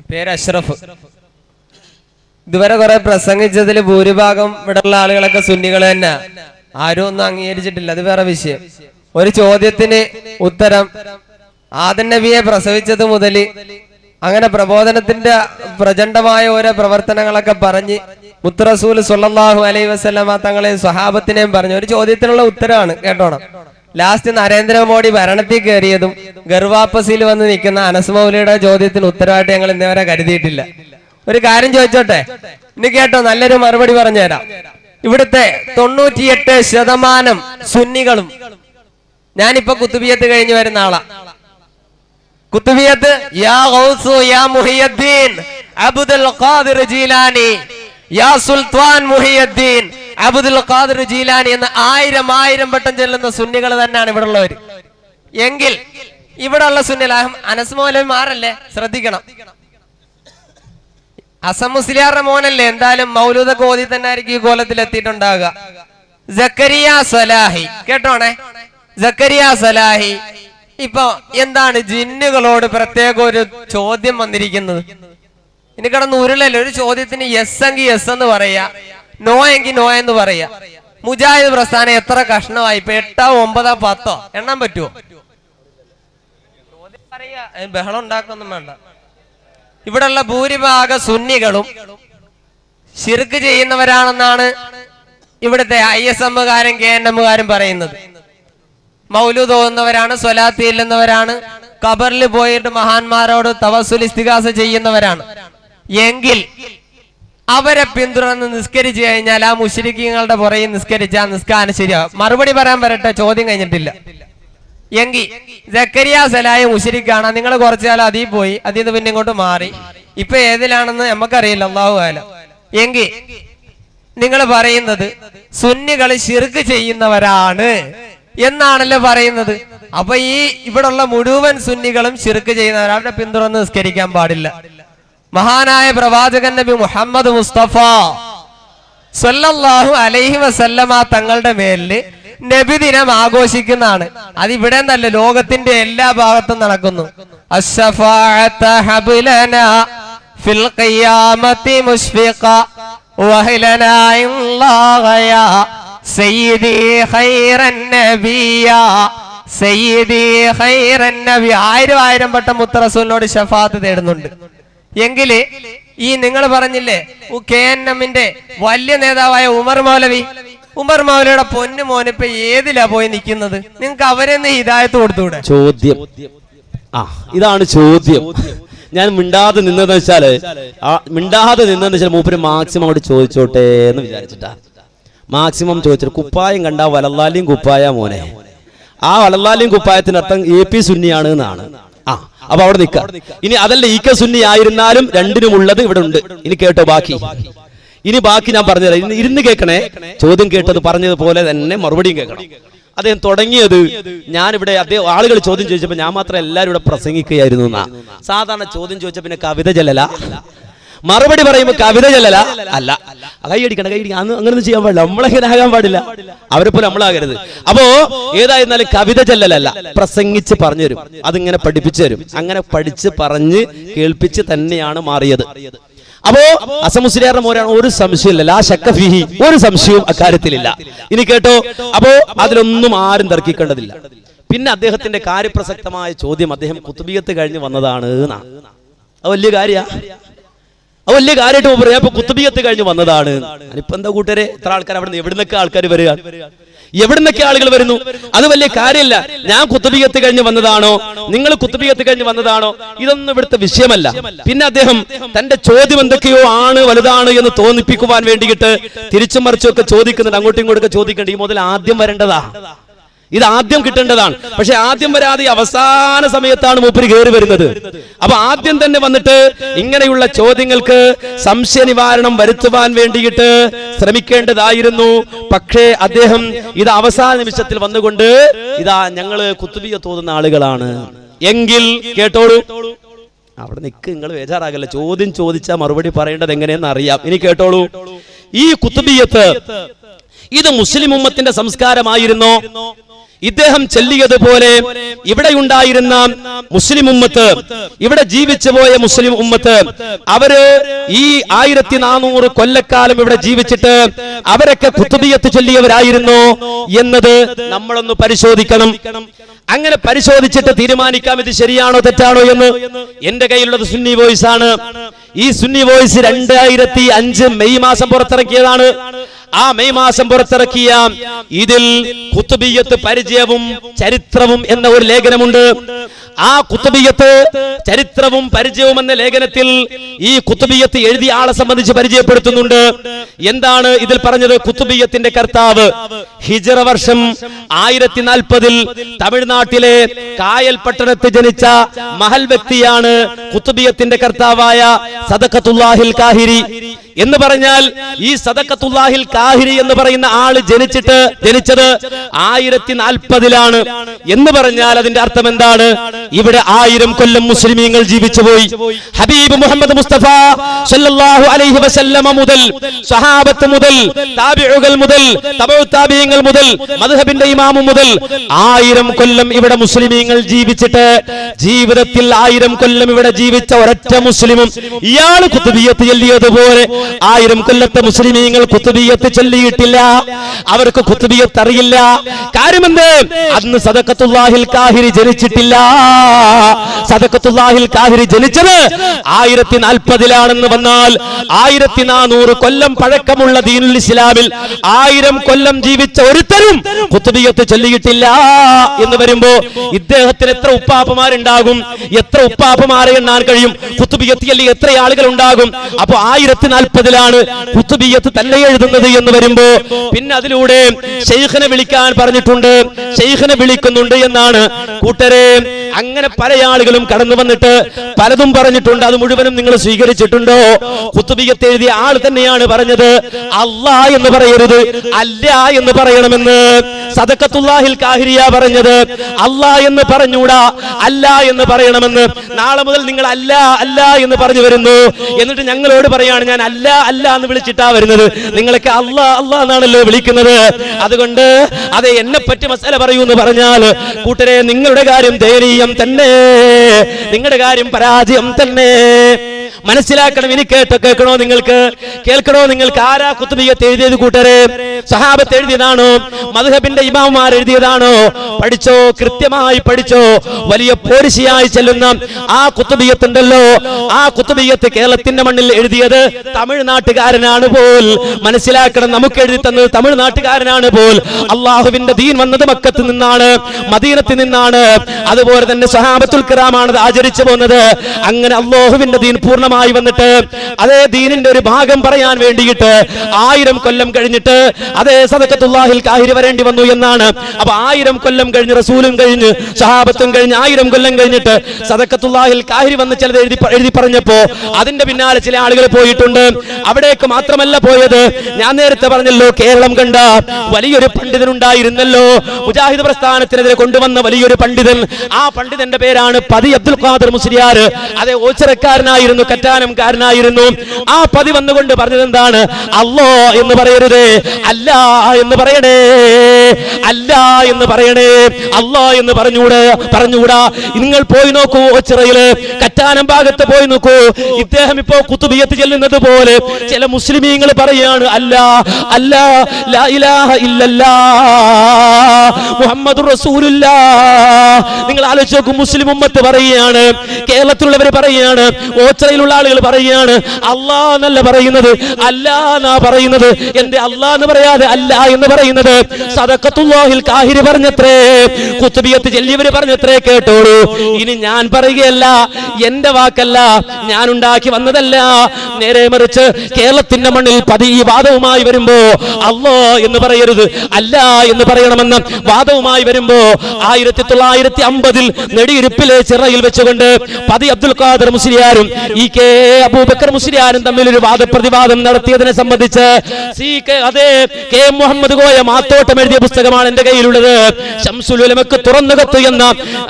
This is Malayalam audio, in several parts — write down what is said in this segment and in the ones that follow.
പേര് അഷ്റഫ്. ഇതുവരെ കുറെ പ്രസംഗിച്ചതിൽ ഭൂരിഭാഗം ഇവിടെയുള്ള ആളുകളൊക്കെ സുന്നികൾ തന്നെ. ആരും ഒന്നും അംഗീകരിച്ചിട്ടില്ല. അത് വേറെ വിഷയം. ഒരു ചോദ്യത്തിന് ഉത്തരം ആദൻ നബിയെ പ്രസവിച്ചത് മുതൽ അങ്ങനെ പ്രബോധനത്തിന്റെ പ്രചണ്ഡമായ ഓരോ പ്രവർത്തനങ്ങളൊക്കെ പറഞ്ഞ് മുത്തറസൂൽ സുല്ലാഹു അലൈ വസല്ലമ തങ്ങളെയും സ്വഹാബത്തിനെയും പറഞ്ഞു. ഒരു ചോദ്യത്തിനുള്ള ഉത്തരമാണ്. കേട്ടോണം. ലാസ്റ്റ് നരേന്ദ്രമോദി ഭരണത്തിൽ കയറിയതും ഗർവാപ്പസിൽ വന്ന് നിൽക്കുന്ന അനസ് മൗലിയുടെ ചോദ്യത്തിന് ഉത്തരവായിട്ട് ഞങ്ങൾ ഇന്നേവരെ കരുതിയിട്ടില്ല. ഒരു കാര്യം ചോദിച്ചോട്ടെ? ഇനി കേട്ടോ നല്ലൊരു മറുപടി പറഞ്ഞുതരാം. ഇവിടുത്തെ തൊണ്ണൂറ്റിയെട്ട് ശതമാനം സുന്നികളും ഞാനിപ്പോ കുത്തുബിയത്ത് കഴിഞ്ഞു വരുന്ന ആളാ. കുത്തുബിയത്ത് യാ ഗൗസു യാ മുഹിയദ്ദീൻ ഖാദിർ ജീലാനി യാ സുൽത്താൻ മുഹിയദ്ദീൻ അബ്ദുൽ ഖാദർ ജീലാനി എന്ന ആയിരം ആയിരം വട്ടം ചെല്ലുന്ന സുന്നികൾ തന്നെയാണ് ഇവിടെ ഉള്ളവർ എങ്കിൽ ഇവിടെ ഉള്ള സുന്നിൽ അനസ് മൗലവി മാറല്ലേ ശ്രദ്ധിക്കണം. അസം മുസ്ലിയാറുടെ മോനല്ലേ? എന്തായാലും മൗലൂദ കോതി തന്നെ ആയിരിക്കും ഈ കോലത്തിൽ എത്തിയിട്ടുണ്ടാകുക ജക്കരിയ സലാഹി. കേട്ടോണേ? ജക്കരിയ സലാഹി. ഇപ്പൊ എന്താണ് ജിന്നുകളോട് പ്രത്യേക ഒരു ചോദ്യം വന്നിരിക്കുന്നത്? ഇനി കിടന്ന് ഉരുളല്ലേ? ഒരു ചോദ്യത്തിന് യെസ് എങ്കിൽ യെസ് എന്ന് പറയാ. നോ നോയെന്ന് നോ എന്ന് പറയാ. മുജാഹിദ് പ്രസ്ഥാനം എത്ര കഷ്ണമായി? ഇപ്പൊ എട്ടോ ഒമ്പതോ പത്തോ? എണ്ണാൻ പറ്റുമോ ബഹളം ഉണ്ടാക്കൊന്നും വേണ്ട. ഇവിടെയുള്ള ഭൂരിഭാഗ സുന്നികളും ശിർക്ക് ചെയ്യുന്നവരാണെന്നാണ് ഇവിടുത്തെ ഐ എസ് എമ്മുകാരും കെ എൻ എമ്മുകാരും പറയുന്നത്. മൗലു തോന്നുന്നവരാണ് സ്വലാത്തി ഇല്ലുന്നവരാണ് കബറിൽ പോയിട്ട് മഹാന്മാരോട് തവസുൽ ഇസ്തികാസ ചെയ്യുന്നവരാണ്. എങ്കിൽ അവരെ പിന്തുടർന്ന് നിസ്കരിച്ചു കഴിഞ്ഞാൽ ആ മുഷരിക്കങ്ങളുടെ പുറകെ നിസ്കരിച്ച നിസ്കാരം ശരിയാവും മറുപടി പറയാൻ വരട്ടെ ചോദ്യം കഴിഞ്ഞിട്ടില്ല. എങ്കി ജക്കരിയ സലായ മുഷരിക്കാണ് നിങ്ങൾ കുറച്ചു കാലം അതിൽ പോയി അതിൽ നിന്ന് പിന്നെ ഇങ്ങോട്ട് മാറി. ഇപ്പൊ ഏതിലാണെന്ന് നമുക്കറിയില്ല അള്ളാഹു ആല എങ്കിൽ നിങ്ങൾ പറയുന്നത് സുന്നികൾ ശിർക്ക് ചെയ്യുന്നവരാണ് എന്നാണല്ലോ പറയുന്നത്. അപ്പൊ ഈ ഇവിടുള്ള മുഴുവൻ സുന്നികളും ശിർക്ക് ചെയ്യുന്നവർ അവരെ പിന്തുടർന്ന് നിസ്കരിക്കാൻ പാടില്ല. മഹാനായ പ്രവാചകൻ നബി മുഹമ്മദ് മുസ്തഫ സ്വല്ലാഹു അലൈഹി വസല്ലമ തങ്ങളുടെ മേലിൽ നബിദിനം ആഘോഷിക്കുന്നതാണ്. അത് നല്ല ലോകത്തിന്റെ എല്ലാ ഭാഗത്തും നടക്കുന്നു. ആയിരം ആയിരം വട്ടം മുത്തറസൂലിനോട് ഷഫാത്ത് തേടുന്നുണ്ട്. എങ്കിൽ ഈ നിങ്ങൾ പറഞ്ഞില്ലേ കെ എൻ എമ്മിന്റെ വലിയ നേതാവായ ഉമർ മൗലവി. ഉമർ മൗലവിയുടെ പൊന്നു മോനിപ്പോ ഏതിലാ പോയി നിൽക്കുന്നത് നിങ്ങൾക്ക് അവരെന്ന് ഹിദായത്ത് കൊടുത്തൂടെ ചോദ്യം. ആ ഇതാണ് ചോദ്യം. ഞാൻ മിണ്ടാതെ നിന്നതെന്ന് വെച്ചാൽ മിണ്ടാതെ നിന്നതെന്ന് വെച്ചാൽ മൂപ്പര് മാക്സിമം അവിടെ ചോദിച്ചോട്ടെ എന്ന് വിചാരിച്ചിട്ടാ. മാക്സിമം ചോദിച്ചിട്ട് കുപ്പായം കണ്ട വലല്ലാലിയും കുപ്പായ മോനെ. ആ വലല്ലാലിയും കുപ്പായത്തിന് അർത്ഥം എ പി സുന്നിയാണ് എന്നാണ്. അപ്പൊ അവിടെ നിൽക്കാം ഇനി അതല്ല ഈ കെ സുന്നി ആയിരുന്നാലും രണ്ടിനും ഉള്ളത് ഇവിടെ ഉണ്ട്. ഇനി കേട്ടോ ബാക്കി. ഇനി ബാക്കി ഞാൻ പറഞ്ഞുതരാം. ഇരുന്ന് കേൾക്കണേ. ചോദ്യം കേട്ടത് പറഞ്ഞതുപോലെ തന്നെ മറുപടിയും കേൾക്കണം. അദ്ദേഹം തുടങ്ങിയത് ഞാനിവിടെ അദ്ദേഹം ആളുകൾ ചോദ്യം ചോദിച്ചപ്പോൾ ഞാൻ മാത്രം എല്ലാവരും ഇവിടെ പ്രസംഗിക്കുകയായിരുന്നു എന്നാ. സാധാരണ ചോദ്യം ചോദിച്ച പിന്നെ കവിത ചെല്ലല. മറുപടി പറയുമ്പോൾ കവിത ചെല്ലല? അല്ല കൈയടിക്കണം കൈയടിക്കണം അന്ന് അങ്ങനെ ചെയ്യാൻ പാടില്ല. നമ്മളെങ്ങനെ ആകാൻ പാടില്ല. അവരെ പോലെ നമ്മളാകരുത്. അപ്പോ ഏതായിരുന്നാലും കവിത ചെല്ലലല്ല. പ്രസംഗിച്ച് പറഞ്ഞു തരും അതിങ്ങനെ പഠിപ്പിച്ചു തരും. അങ്ങനെ പഠിച്ച് പറഞ്ഞ് കേൾപ്പിച്ച് തന്നെയാണ് മാറിയത്. അപ്പോ അസമുസ്ലിയാരുടെ മോരാണ് ഒരു സംശയമില്ല ആ ശക്കഫിഹി ഒരു സംശയവും അക്കാര്യത്തിലില്ല. ഇനി കേട്ടോ? അപ്പോ അതിലൊന്നും ആരും തർക്കിക്കേണ്ടതില്ല. പിന്നെ അദ്ദേഹത്തിന്റെ കാര്യപ്രസക്തമായ ചോദ്യം അദ്ദേഹം കുത്തുബിയത്ത് കഴിഞ്ഞ് വന്നതാണ് വലിയ കാര്യ. അത് വലിയ കാര്യമായിട്ട് പറയാം. അപ്പൊ കുത്തുബിയത്ത് കഴിഞ്ഞ് വന്നതാണ്. ഇപ്പൊ എന്താ കൂട്ടരെ ഇത്ര ആൾക്കാർ അവിടെ നിന്ന് എവിടുന്നൊക്കെ ആൾക്കാർ വരിക? എവിടുന്നൊക്കെ ആളുകൾ വരുന്നു? അത് വലിയ കാര്യമല്ല ഞാൻ കുത്തുബിയത്ത് കഴിഞ്ഞ് വന്നതാണോ? നിങ്ങൾ കുത്തുബിയത്ത് കഴിഞ്ഞ് വന്നതാണോ? ഇതൊന്നും ഇവിടുത്തെ വിഷയമല്ല. പിന്നെ അദ്ദേഹം തന്റെ ചോദ്യം എന്തൊക്കെയോ ആണ് വലുതാണ് എന്ന് തോന്നിപ്പിക്കുവാൻ വേണ്ടിയിട്ട് തിരിച്ചും മറിച്ചും ഒക്കെ ചോദിക്കുന്നുണ്ട്. അങ്ങോട്ടും ഇങ്ങോട്ടൊക്കെ ചോദിക്കേണ്ട ഈ മുതൽ ആദ്യം വരേണ്ടതാ. ഇത് ആദ്യം കിട്ടേണ്ടതാണ്. പക്ഷെ ആദ്യം വരാതെ അവസാന സമയത്താണ് മൂപ്പര് കയറി വരുന്നത്. അപ്പൊ ആദ്യം തന്നെ വന്നിട്ട് ഇങ്ങനെയുള്ള ചോദ്യങ്ങൾക്ക് സംശയ നിവാരണം വരുത്തുവാൻ വേണ്ടിയിട്ട് ശ്രമിക്കേണ്ടതായിരുന്നു. പക്ഷേ അദ്ദേഹം ഇത് അവസാന നിമിഷത്തിൽ വന്നുകൊണ്ട് ഇതാ ഞങ്ങൾ കുത്തുബിയ തോന്നുന്ന ആളുകളാണ്. എങ്കിൽ കേട്ടോളൂ. അവിടെ നിൽക്ക് നിങ്ങൾ ബേജാറാകല്ല. ചോദ്യം ചോദിച്ചാൽ മറുപടി പറയേണ്ടത് എങ്ങനെയെന്ന് അറിയാം. ഇനി കേട്ടോളൂ. ഈ കുത്തുബിയത്ത് ഇത് മുസ്ലിം ഉമ്മത്തിന്റെ സംസ്കാരമായിരുന്നോ? ഇദ്ദേഹം ചെല്ലിയതുപോലെ ഇവിടെ ഉണ്ടായിരുന്ന മുസ്ലിം ഉമ്മത്ത് ഇവിടെ ജീവിച്ചു പോയ മുസ്ലിം ഉമ്മത്ത് അവർ ഈ ആയിരത്തി നാനൂറ് കൊല്ലക്കാലം ഇവിടെ ജീവിച്ചിട്ട് അവരൊക്കെ കുത്തുബിയത്ത് ചൊല്ലിയവരായിരുന്നു എന്നത് നമ്മളൊന്ന് പരിശോധിക്കണം. അങ്ങനെ പരിശോധിച്ചിട്ട് തീരുമാനിക്കാം ഇത് ശരിയാണോ തെറ്റാണോ എന്ന് എന്റെ കയ്യിലുള്ളത് സുന്നി വോയിസ് ആണ് ഈ സുന്നി വോയിസ് രണ്ടായിരത്തി അഞ്ച് മെയ് മാസം പുറത്തിറക്കിയതാണ്. ആ മെയ് മാസം പുറത്തിറക്കിയ ഇതിൽ കുത്തുബിയത്ത് പരിചയവും ചരിത്രവും എന്ന ഒരു ലേഖനമുണ്ട്. ആ കുത്തുബിയത്ത് ചരിത്രവും പരിചയവും എന്ന ലേഖനത്തിൽ ഈ കുത്തുബിയത്ത് എഴുതിയ ആളെ സംബന്ധിച്ച് പരിചയപ്പെടുത്തുന്നുണ്ട്. എന്താണ് ഇതിൽ പറഞ്ഞത്? കുത്തുബിയത്തിന്റെ കർത്താവ്. ഹിജറ വർഷം ആയിരത്തി നാൽപ്പതിൽ തമിഴ്നാട്ടിലെ കായൽ പട്ടണത്ത് ജനിച്ച മഹൽ വ്യക്തിയാണ് കുത്തുബിയത്തിന്റെ കർത്താവായ സദക്കത്തുല്ലാഹിൽ കാഹിരി. എന്ന് പറഞ്ഞാൽ ഈ സദക്കത്തുല്ലാഹിൽ കാഹിരി എന്ന് പറയുന്ന ആൾ ജനിച്ചിട്ട് ജനിച്ചത് ആയിരത്തി നാൽപ്പതിലാണ് എന്ന് പറഞ്ഞാൽ അതിന്റെ അർത്ഥം എന്താണ്? ഇവിടെ ആയിരം കൊല്ലം മുസ്ലിമീങ്ങൾ ജീവിച്ചു പോയി ഹബീബ് മുഹമ്മദ് മുസ്തഫ സല്ലല്ലാഹു അലൈഹി വസല്ലമ മുതൽ സഹാബത്ത് മുതൽ താബിഉകൾ മുതൽ തബഉ താബിയങ്ങൾ മുതൽ മദ്ഹബിന്റെ ഇമാമു മുതൽ ആയിരം കൊല്ലം ഇവിടെ മുസ്ലിമീങ്ങൾ ജീവിച്ചിട്ട് ജീവിതത്തിൽ ആയിരം കൊല്ലം ഇവിടെ ജീവിച്ച ഒരൊറ്റ മുസ്ലിമും ഇയാൾ കുത്തുബിയത്ത് ചൊല്ലിയതുപോലെ ആയിരം കൊല്ലത്തെ മുസ്ലിമീങ്ങൾ കുത്തുബിയത്ത് ചൊല്ലിയിട്ടില്ല. അവർക്ക് കുത്തുബിയത്ത് അറിയില്ല. കാര്യമെന്ത്? അന്ന് സദക്കത്തുല്ലാഹിൽ കാഹിരി ജനിച്ചിട്ടില്ല. സദക്കത്തുല്ലാഹിൽ കാഹിരി ജനിച്ചത് ആയിരത്തി നാൽപ്പതിലാണെന്ന് വന്നാൽ ആയിരത്തി നാനൂറ് കൊല്ലം പഴക്കമുള്ള ദീനുൽ ഇസ്ലാമിൽ ആയിരം കൊല്ലം ജീവിച്ച ഒരുത്തരും കുത്തുബിയത്ത് ചൊല്ലിയിട്ടില്ല എന്ന് വരുമ്പോ ഇദ്ദേഹത്തിന് എത്ര ഉപ്പാപ്പമാരുണ്ടാകും? എത്ര ഉപ്പാപ്പമാരെ എണ്ണാൻ കഴിയും? കുത്തുബിയത്ത് അല്ലെങ്കിൽ എത്ര ആളുകൾ ഉണ്ടാകും അപ്പൊ ആയിരത്തി നാൽപ്പതിലാണ് കുത്തുബിയത്ത് തന്നെ എഴുതുന്നത് എന്ന് വരുമ്പോ പിന്നെ അതിലൂടെ ഷെയ്ഖിനെ വിളിക്കാൻ പറഞ്ഞിട്ടുണ്ട്. ഷെയ്ഖിനെ വിളിക്കുന്നുണ്ട് എന്നാണ് കൂട്ടരെ. അങ്ങനെ പല ആളുകളും കടന്നു വന്നിട്ട് പലതും പറഞ്ഞിട്ടുണ്ട്. അത് മുഴുവനും നിങ്ങൾ സ്വീകരിച്ചിട്ടുണ്ടോ? കുത്തുബിയത്ത് എഴുതിയ ആൾ തന്നെയാണ് പറഞ്ഞത്. അല്ലാ എന്ന് പറയരുത്. അല്ല എന്ന് പറയണമെന്ന്. സദക്കത്തുല്ലാഹിൽ കാഹിരിയ പറഞ്ഞത് അല്ലാ എന്ന് പറഞ്ഞൂടാ അല്ല എന്ന് പറയണമെന്ന്. നാളെ മുതൽ നിങ്ങൾ അല്ല അല്ല എന്ന് പറഞ്ഞു വരുന്നു. എന്നിട്ട് ഞങ്ങളോട് പറയാണ് ഞാൻ അല്ല അല്ല എന്ന് വിളിച്ചിട്ടാ വരുന്നത്. നിങ്ങളൊക്കെ അല്ല അല്ല എന്നാണല്ലോ വിളിക്കുന്നത്. അതുകൊണ്ട് അതെ എന്നെ പറ്റി മസാല പറയൂ എന്ന് പറഞ്ഞാൽ കൂട്ടരെ നിങ്ങളുടെ കാര്യം ദയനീയം തന്നെ. നിങ്ങളുടെ കാര്യം പരാജയം തന്നെ. മനസ്സിലാക്കണം ഇനി കേട്ടോ കേൾക്കണോ നിങ്ങൾക്ക്? കേൾക്കണോ നിങ്ങൾക്ക്? ആരാ കുത്തുബിയത്ത് എഴുതിയത് കൂട്ടരെ? സഹാബത്ത് എഴുതിയതാണോ? മധുഹബിന്റെ ഇമാവുമാർ എഴുതിയതാണോ? പഠിച്ചോ കൃത്യമായി പഠിച്ചോ വലിയ പോരിശിയായി ചെല്ലുന്ന ആ കുത്തുബിയത്തുണ്ടല്ലോ ആ കുത്തുബിയത്ത് കേരളത്തിന്റെ മണ്ണിൽ എഴുതിയത് തമിഴ്നാട്ടുകാരനാണ് പോൽ. മനസ്സിലാക്കണം നമുക്ക് എഴുതി തന്നത് തമിഴ്നാട്ടുകാരനാണ് പോൽ. അള്ളാഹുവിന്റെ ദീൻ വന്നത് മക്കത്ത് നിന്നാണ് മദീനത്തിൽ നിന്നാണ്. അതുപോലെ തന്നെ സഹാബത്തുൽ കിറാമാണ് ആചരിച്ചു പോകുന്നത് അങ്ങനെ അള്ളാഹുവിന്റെ ദീൻ പൂർണമായി വന്നിട്ട് അതേ ദീനിന്റെ ഒരു ഭാഗം പറയാൻ വേണ്ടിയിട്ട് ആയിരം കൊല്ലം കഴിഞ്ഞിട്ട് അതേ സദക്കത്തുല്ലാഹിൽ കാഹിരി വരേണ്ടി വന്നു എന്നാണ്. അപ്പൊ ആയിരം കൊല്ലം കഴിഞ്ഞ് റസൂലും കഴിഞ്ഞ് സഹാബത്തും കഴിഞ്ഞ് ആയിരം കൊല്ലം കഴിഞ്ഞിട്ട് സദക്കത്തുല്ലാഹിൽ കാഹിരി വന്ന് ചിലത് എഴുതി എഴുതി പറഞ്ഞപ്പോ അതിന്റെ പിന്നാലെ ചില ആളുകൾ പോയിട്ടുണ്ട്. അവിടേക്ക് മാത്രമല്ല പോയത്. ഞാൻ നേരത്തെ പറഞ്ഞല്ലോ കേരളം കണ്ട വലിയൊരു പണ്ഡിതനുണ്ടായിരുന്നല്ലോ. മുജാഹിദ് പ്രസ്ഥാനത്തിനെതിരെ കൊണ്ടുവന്ന വലിയൊരു പണ്ഡിതൻ. ആ പണ്ഡിതന്റെ പേരാണ് പതി അബ്ദുൽ ഖാദർ മുസ്ലിയാർ. അതെ ഓച്ചിറക്കാരനായിരുന്നു കറ്റാനംകാരനായിരുന്നു ആ പതി വന്നുകൊണ്ട് പറഞ്ഞത് എന്താണ്? അല്ലോ എന്ന് പറയരുത്. അല്ല എന്ന് പറയണേ. അല്ല എന്ന് പറയണേ. അല്ലോ എന്ന് പറഞ്ഞൂടെ പറഞ്ഞൂടാ നിങ്ങൾ പോയി നോക്കൂ ഓച്ചിറയിൽ കറ്റാനം ഭാഗത്ത് പോയി നോക്കൂ. ഇദ്ദേഹം ഇപ്പോ കുത്തുബിയത്ത് ചെല്ലുന്നത് പോലെ ചില മുസ്ലിമീങ്ങൾ പറയാണ് അല്ല അല്ല മുഹമ്മദ് നിങ്ങൾ ആലോചിച്ച് മുസ്ലിം ഉമ്മത്ത് പറയുകയാണ് കേരളത്തിലുള്ളവർ പറയുകയാണ് ഓച്ചറയിലുള്ള ആളുകൾ പറയുകയാണ് അല്ലാ എന്നല്ല പറയുന്നത്. അല്ല എന്നാ പറയുന്നത്. എന്റെ അല്ലാ എന്ന് പറയാതെ അല്ല എന്ന് പറയുന്നത് സദക്കത്തുല്ലാഹിൽ കാഹിരി പറഞ്ഞത്രേ കുത്തുബിയത്ത് ചെല്ലിയവര് പറഞ്ഞത്രേ കേട്ടോളൂ. ഇനി ഞാൻ പറയുകയല്ല എന്റെ വാക്കല്ല ഞാൻ ഉണ്ടാക്കി വന്നതല്ല. നേരെ മറിച്ച് കേരളത്തിന്റെ മണ്ണിൽ പതി ഈ വാദവുമായി വരുമ്പോ അല്ലോ എന്ന് പറയരുത്. അല്ല എന്ന് പറയണമെന്ന് വാദവുമായി വരുമ്പോ ആയിരത്തി തൊള്ളായിരത്തി അമ്പതിൽ നെടിയിരുപ്പിലെ ചിറയിൽ വെച്ചുകൊണ്ട് പതി അബ്ദുൽ ഖാദർ മുസ്ലിയാരും ഈ കെ അബൂബക്കർ മുസ്ലിയാനും തമ്മിൽ ഒരു വാദപ്രതിവാദം നടത്തിയതിനെ സംബന്ധിച്ച് സി കെ അതെ കെ മുഹമ്മദ് കോയ മാത്തോട്ടം എഴുതിയ പുസ്തകമാണ് എന്റെ കയ്യിലുള്ളത്. ഷംസുൽ ഉലമക്ക് തുറന്നുകത്ത് എന്ന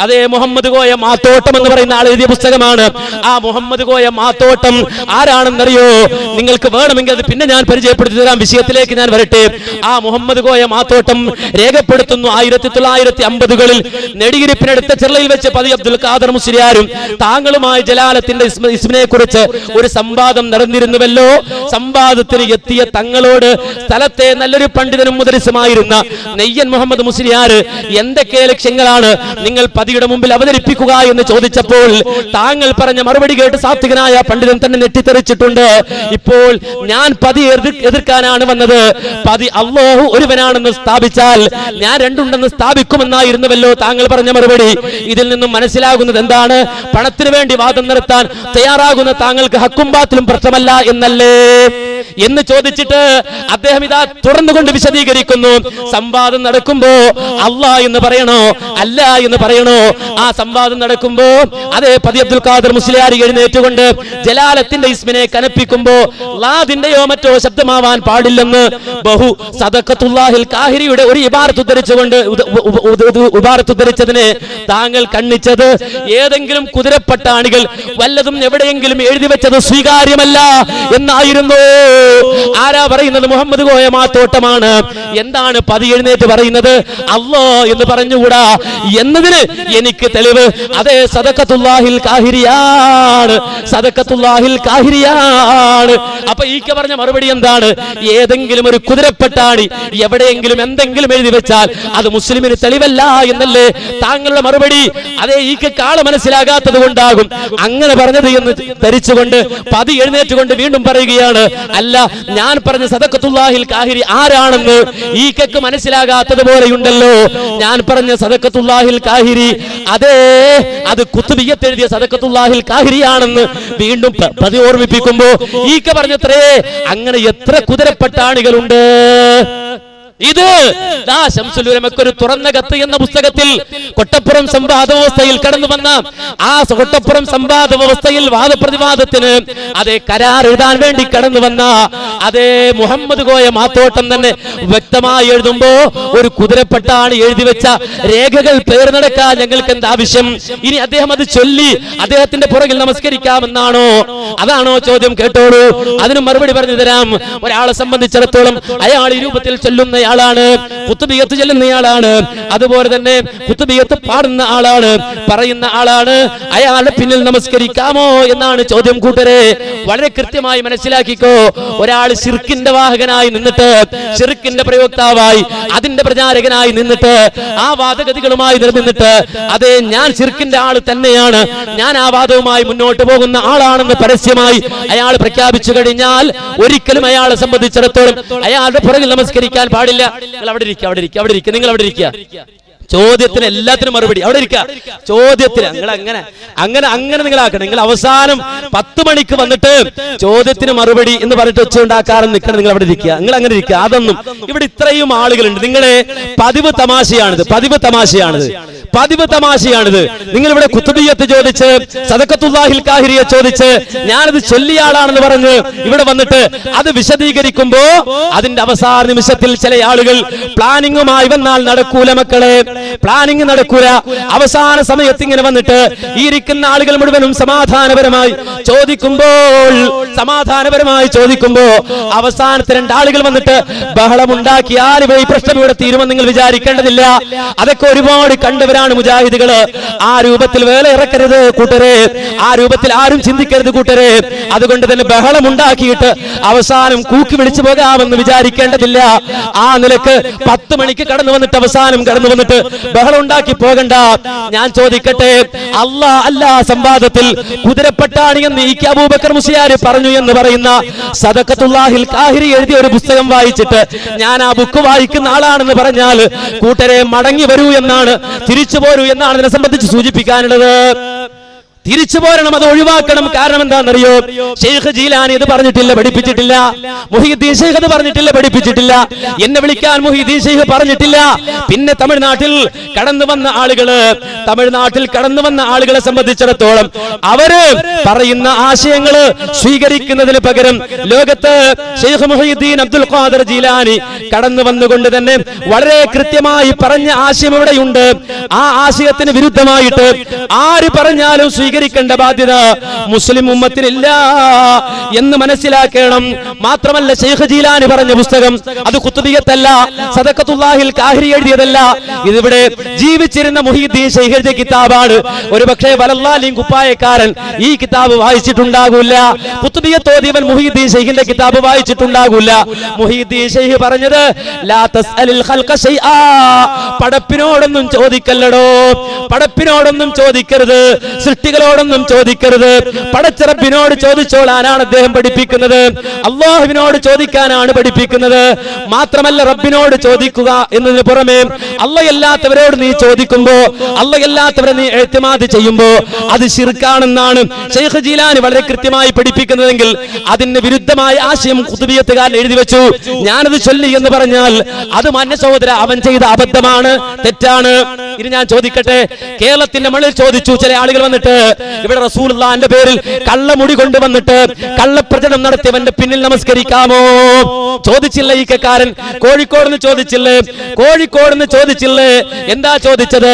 അതേ മുഹമ്മദ് കോയ മാത്തോട്ടം എന്ന് പറയുന്ന ആൾ എഴുതിയ പുസ്തകമാണ്. ആ മുഹമ്മദ് കോയ മാത്തോട്ടം ആരാണെന്നറിയോ? നിങ്ങൾക്ക് വേണമെങ്കിൽ അത് പിന്നെ ഞാൻ പരിചയപ്പെടുത്തി തരാം. വിഷയത്തിലേക്ക് ഞാൻ വരട്ടെ. ആ മുഹമ്മദ് കോയ മാത്തോട്ടം രേഖപ്പെടുത്തുന്നു ആയിരത്തി തൊള്ളായിരത്തി അമ്പതുകളിൽ. നെടിയിരിപ്പിനടുത്ത ചെറുളയിൽ വെച്ച് പതി അബ്ദുൽ ഖാദർ മുസ്ലിയാരും താങ്കളുമായി ജലാലത്തിന്റെ ഇസ്മിനെ കുറിച്ച് ഒരു സംവാദം നടന്നിരുന്നുവല്ലോ. സംവാദത്തിന് എത്തിയ തങ്ങളോട് സ്ഥലത്തെ നല്ലൊരു പണ്ഡിതനും മുദരിസുമായിരുന്ന നെയ്യൻ മുഹമ്മദ് മുസ്ലിയാർ എന്തൊക്കെ ലക്ഷ്യങ്ങളാണ് നിങ്ങൾ പതിയുടെ മുമ്പിൽ അവതരിപ്പിക്കുക എന്ന് ചോദിച്ചപ്പോൾ താങ്കൾ പറഞ്ഞ മറുപടി കേട്ട് സാത്വികനായ പണ്ഡിതൻ തന്നെ നെറ്റിത്തെറിച്ചിട്ടുണ്ട്. ഇപ്പോൾ ഞാൻ പതി എതിർ- എതിർക്കാനാണ് വന്നത്. പതി അള്ളാഹു ഒരുവനാണെന്ന് സ്ഥാപിച്ചാൽ ഞാൻ രണ്ടുണ്ടെന്ന് സ്ഥാപിക്കുമെന്നായിരുന്നുവല്ലോ താങ്കൾ പറഞ്ഞ മറുപടി. ഇതിൽ നിന്നും മനസ്സിലാകുന്നത് എന്താണ്? പണത്തിന് വേണ്ടി വാദം നിർത്താൻ തയ്യാറാകുന്ന താങ്കൾക്ക് ഹക്കും ബാത്തിലും പ്രശ്നമല്ല എന്നല്ലേ? എന്ന് ചോദിച്ചിട്ട് അദ്ദേഹം ഇതാ തുറന്നുകൊണ്ട് വിശദീകരിക്കുന്നു. സംവാദം നടക്കുമ്പോ അല്ല എന്ന് പറയണോ? അല്ല എന്ന് പറയണോ? ആ സംവാദം നടക്കുമ്പോ അതേ പതി അബ്ദുൽ ഖാദർ മുസ്ലിയാരി എഴുന്നേറ്റുകൊണ്ട് ജലാലത്തിന്റെ ഇസ്മിനെ കനപ്പിക്കുമ്പോ ലാദിന്റെയോ മറ്റോ ശബ്ദമാവാൻ പാടില്ലെന്ന് ബഹു സദക്കത്തുല്ലാഹിൽ കാഹിരിയുടെ ഒരു ഇബാറത്ത് ഉദ്ധരിച്ചുകൊണ്ട് ഇബാറത്ത് ഉദ്ധരിച്ചതിനെ താങ്കൾ കണ്ണിച്ചത് ഏതെങ്കിലും കുതിരപ്പട്ടാണികൾ വല്ലതും എവിടെയെങ്കിലും എഴുതി വെച്ചത് സ്വീകാര്യമല്ല എന്നായിരുന്നു. ആരാ പറയുന്നത്? മുഹമ്മദ് കോയ മാത്തോട്ടമാണ്. എന്താണ് പതി എഴുന്നേറ്റ് പറയുന്നത്? അല്ലോ എന്ന് പറഞ്ഞുകൂടാ. എന്നതിന് എനിക്ക് തെളിവ്. അതേ സദക്കത്തുല്ലാഹിൽ കാഹിരിയാണ്. സദക്കത്തുല്ലാഹിൽ കാഹിരിയാണ്. അപ്പൊ ഈക്ക പറഞ്ഞ മറുപടി എന്താണ്? ഏതെങ്കിലും ഒരു കുതിരപ്പെട്ടാണി എവിടെയെങ്കിലും എന്തെങ്കിലും എഴുതി വെച്ചാൽ അത് മുസ്ലിമിന് തെളിവല്ല എന്നല്ലേ താങ്കളുടെ മറുപടി? അതേ ഈക്ക് കാള മനസ്സിലാകാത്തത് കൊണ്ടാകും. അങ്ങനെ പറഞ്ഞത് എന്ന് ധരിച്ചുകൊണ്ട് പതി എഴുന്നേറ്റുകൊണ്ട് വീണ്ടും പറയുകയാണ് അല്ല ഞാൻ പറഞ്ഞ സദക്കത്തുല്ലാഹിൽ കാഹിരി ആരാണെന്ന് ഈ കക്ക് മനസ്സിലാകാത്തത് പോലെയുണ്ടല്ലോ ഞാൻ പറഞ്ഞ സദക്കത്തുല്ലാഹിൽ കാഹിരി അതേ അത് കുത്തുബിയത്ത് എഴുതിയ സദക്കത്തുല്ലാഹിൽ കാഹിരിയാണെന്ന് വീണ്ടും പ്രതി ഓർമ്മിപ്പിക്കുമ്പോ ഈക്ക പറഞ്ഞത്രേ അങ്ങനെ എത്ര കുതിരപ്പട്ടാണികളുണ്ട്. ഇത് ഒരു തുറന്ന കത്ത് എന്ന പുസ്തകത്തിൽ കൊട്ടപ്പുറം സംവാദ വ്യവസ്ഥയിൽ കടന്നു വന്ന ആ കൊട്ടപ്പുറം സംവാദ വ്യവസ്ഥയിൽ വാദപ്രതിവാദത്തിന് അതേ കരാർ എഴുതാൻ വേണ്ടി കടന്നു വന്ന അതേ മുഹമ്മദ് കോയ മാത്തോട്ടം തന്നെ വ്യക്തമായി എഴുതുമ്പോ ഒരു കുതിരപ്പെട്ടാണ് എഴുതി വെച്ച രേഖകൾ പേർ നടക്കാൻ ഞങ്ങൾക്ക് എന്താ ആവശ്യം? ഇനി അദ്ദേഹം അത് ചൊല്ലി അദ്ദേഹത്തിന്റെ പുറകിൽ നമസ്കരിക്കാമെന്നാണോ? അതാണോ ചോദ്യം കേട്ടോളൂ. അതിന് മറുപടി പറഞ്ഞു തരാം. ഒരാളെ സംബന്ധിച്ചിടത്തോളം അയാൾ ഈ രൂപത്തിൽ ചൊല്ലുന്നയാളാണ് കുത്തുബിയത്ത് ചെല്ലുന്നയാളാണ് അതുപോലെ തന്നെ കുത്തുബിയത്ത് പാടുന്ന ആളാണ്. പറയുന്ന ആളാണ്. അയാളെ പിന്നിൽ നമസ്കരിക്കാമോ എന്നാണ് ചോദ്യം കൂട്ടരെ. വളരെ കൃത്യമായി മനസ്സിലാക്കിക്കോ. ഒരാൾ ഷിർക്കിന്റെ വാഹകനായി നിന്നിട്ട് ഷിർക്കിന്റെ പ്രയോക്താവായി അതിന്റെ പ്രചാരകനായി നിന്നിട്ട് ആ വാദഗതികളുമായി നിർന്നിട്ട് അതെ ഞാൻ ഷിർക്കിന്റെ ആൾ തന്നെയാണ്. ഞാൻ ആ വാദവുമായി മുന്നോട്ട് പോകുന്ന ആളാണെന്ന് പരസ്യമായി അയാൾ പ്രഖ്യാപിച്ചു കഴിഞ്ഞാൽ ഒരിക്കലും അയാളെ സംബന്ധിച്ചിടത്തോളം അയാളുടെ പുറകിൽ നമസ്കരിക്കാൻ പാടില്ല. നിങ്ങൾ അവിടെ ഇരിക്കുക അവിടെ ഇരിക്കുക അവിടെ ഇരിക്കുക നിങ്ങൾ അവിടെ ഇരിക്കുക ചോദ്യത്തിന് എല്ലാത്തിനും മറുപടി. അവിടെ ഇരിക്കുക ചോദ്യത്തിന്. നിങ്ങൾ അങ്ങനെ അങ്ങനെ അങ്ങനെ നിങ്ങൾ ആക്കണം നിങ്ങൾ അവസാനം പത്ത് മണിക്ക് വന്നിട്ട് ചോദ്യത്തിന് മറുപടി എന്ന് പറഞ്ഞിട്ട് ഒച്ച ഉണ്ടാക്കാറ് നിൽക്കണം നിങ്ങൾ അവിടെ ഇരിക്കുക. നിങ്ങൾ അങ്ങനെ ഇരിക്കുക. അതൊന്നും ഇവിടെ ഇത്രയും ആളുകളുണ്ട്. നിങ്ങളെ പതിവ് തമാശയാണിത്. പതിവ് തമാശയാണിത്. പതിവ് തമാശയാണിത്. നിങ്ങൾ ഇവിടെ കുത്തുബിയത്ത് ചോദിച്ച് സദക്കത്തുല്ലാഹിൽ കാഹിരിയെ ചോദിച്ച് ഞാനത് ചൊല്ലിയ ആളാണെന്ന് പറഞ്ഞ് ഇവിടെ വന്നിട്ട് അത് വിശദീകരിക്കുമ്പോ അതിന്റെ അവസാന നിമിഷത്തിൽ ചില ആളുകൾ പ്ലാനിങ്ങുമായി വന്നാൽ നടക്കൂല മക്കളെ. പ്ലാനിങ് നടക്കൂല. അവസാന സമയത്ത് ഇങ്ങനെ വന്നിട്ട് ഈ ഇരിക്കുന്ന ആളുകൾ മുഴുവനും സമാധാനപരമായി ചോദിക്കുമ്പോൾ സമാധാനപരമായി ചോദിക്കുമ്പോ അവസാനത്തെ രണ്ടാളുകൾ വന്നിട്ട് ബഹളമുണ്ടാക്കിയാൽ ഇവ ഈ പ്രശ്നം ഇവിടെ തീരുമെന്ന് നിങ്ങൾ വിചാരിക്കേണ്ടതില്ല. അതൊക്കെ ഒരുപാട് കണ്ടവരാണ് മുജാഹിദുകൾ ആ രൂപത്തിൽ വേല ഇറക്കരുത് കൂട്ടരെ. ആ രൂപത്തിൽ ആരും ചിന്തിക്കരുത് കൂട്ടരെ. അതുകൊണ്ട് തന്നെ ബഹളമുണ്ടാക്കിയിട്ട് അവസാനം കൂക്കി വിളിച്ചു പോകാമെന്ന് വിചാരിക്കേണ്ടതില്ല. ആ നിലയ്ക്ക് പത്ത് മണിക്ക് കടന്നു വന്നിട്ട് അവസാനം കടന്നു വന്നിട്ട് ബഹളം ഉണ്ടാക്കി പോകണ്ട. ഞാൻ ചോദിക്കട്ടെ. അല്ലാ അല്ല സംവാദത്തിൽ കുതിരപ്പെട്ടാണ് എന്ന് കെ അബൂബക്കർ മുസിയാര് പറഞ്ഞു എന്ന് പറയുന്ന സദക്കത്തുല്ലാഹിൽ കാഹിരി എഴുതിയ ഒരു പുസ്തകം വായിച്ചിട്ട് ഞാൻ ആ ബുക്ക് വായിക്കുന്ന ആളാണെന്ന് പറഞ്ഞാൽ കൂട്ടരെ മടങ്ങി വരൂ എന്നാണ് തിരിച്ചു പോരൂ എന്നാണ് ഇതിനെ സംബന്ധിച്ച് സൂചിപ്പിക്കാനുള്ളത്. തിരിച്ചു പോരണം അത് ഒഴിവാക്കണം. കാരണം എന്താണെന്നറിയോ? ഷെയ്ഖ് ജീലാനി ഇത് പറഞ്ഞിട്ടില്ല പഠിപ്പിച്ചിട്ടില്ല. മുഹിദ്ദീൻ ഷെയ്ഖ് അത് പറഞ്ഞിട്ടില്ല പഠിപ്പിച്ചിട്ടില്ല. എന്നെ വിളിക്കാൻ മുഹിദ്ദീൻ ഷെയ്ഖ് പറഞ്ഞിട്ടില്ല. പിന്നെ തമിഴ്നാട്ടിൽ കടന്നു വന്ന ആളുകൾ തമിഴ്നാട്ടിൽ കടന്നു വന്ന ആളുകളെ സംബന്ധിച്ചിടത്തോളം അവർ പറയുന്ന ആശയങ്ങൾ സ്വീകരിക്കുന്നതിന് പകരം ലോകത്ത് ഷെയ്ഖ് മുഹിദ്ദീൻ അബ്ദുൽ ഖാദർ ജീലാനി കടന്നു വന്നുകൊണ്ട് തന്നെ വളരെ കൃത്യമായി പറഞ്ഞ ആശയം ഇവിടെയുണ്ട്. ആ ആശയത്തിന് വിരുദ്ധമായിട്ട് ആര് പറഞ്ഞാലും സ്വീകരിക്കേണ്ട ബാധ്യത മുസ്ലിം ഉമ്മത്തിനില്ല എന്ന് മനസ്സിലാക്കണം. മാത്രമല്ല ഷെയ്ഖ് ജീലാനി പറഞ്ഞ പുസ്തകം അത് കുത്തുബിയത്തല്ല സദക്കത്തുല്ലാഹിൽ കാഹിരി എഴുതിയതല്ല. ഇതിവിടെ ജീവിച്ചിരുന്ന മുഹീദ്ദീൻ ഷെയ്ഖിന്റെ കിതാബാണ്. ഒരുപക്ഷെ വലല്ലാലിയും കുപ്പായക്കാരൻ ഈ കിതാബ് വായിച്ചിട്ടുണ്ടാകൂല. കുത്തുബിയ ഓതിയവൻ മുഹീദ്ദീൻ ഷെയ്ഖിന്റെ കിതാബ് വായിച്ചിട്ടുണ്ടാകൂല. മുഹീദ്ദീൻ ഷെയ്ഖ് പറഞ്ഞത് ലാ തസ്അലിൽ ഖൽഖ ശൈആ. പടപ്പിനോടൊന്നും ചോദിക്കല്ലടോ. പടപ്പിനോടൊന്നും ചോദിക്കരുത്. സൃഷ്ടികളോടൊന്നും ചോദിക്കരുത്. പടച്ചിറപ്പിനോട് ചോദിച്ചോളാനാണ് അദ്ദേഹം പഠിപ്പിക്കുന്നത്? അള്ളാഹുവിനോട് ചോദിക്കാനാണ് പഠിപ്പിക്കുന്നത്. മാത്രമല്ല റബ്ബിനോട് ചോദിക്കുക എന്നതിന് പുറമെ അള്ളയല്ലാത്തവരോട് നീ ചോദിക്കുമ്പോ അള്ളയല്ലാത്തവരെ നീ എഴുത്തുമാതി ചെയ്യുമ്പോ അത് ശിർക്കാണെന്നാണ് ഷെയ്ഖ് ജീലാനി വളരെ കൃത്യമായി പഠിപ്പിക്കുന്നതെങ്കിൽ അതിന് വിരുദ്ധമായ ആശയം കുതുബിയത്തുകാരൻ എഴുതി വെച്ചു. ഞാനത് ചൊല്ലി എന്ന് പറഞ്ഞാൽ അത് മന്യ സഹോദര അവൻ ചെയ്ത അബദ്ധമാണ് തെറ്റാണ്. ഇനി ഞാൻ ചോദിക്കട്ടെ? കേരളത്തിന്റെ മണ്ണിൽ ചോദിച്ചു ചില ആളുകൾ വന്നിട്ട് ഇവിടെ റസൂലിന്റെ പേരിൽ കള്ളമുടി കൊണ്ടുവന്നിട്ട് കള്ളപ്രചരണം നടത്തിയവന്റെ പിന്നിൽ നമസ്കരിക്കാമോ? ചോദിച്ചില്ല ഈ കക്കാരൻ? നിന്ന് ചോദിച്ചില്ലേ? കോഴിക്കോട് നിന്ന് ചോദിച്ചില്ലേ? എന്താ ചോദിച്ചത്?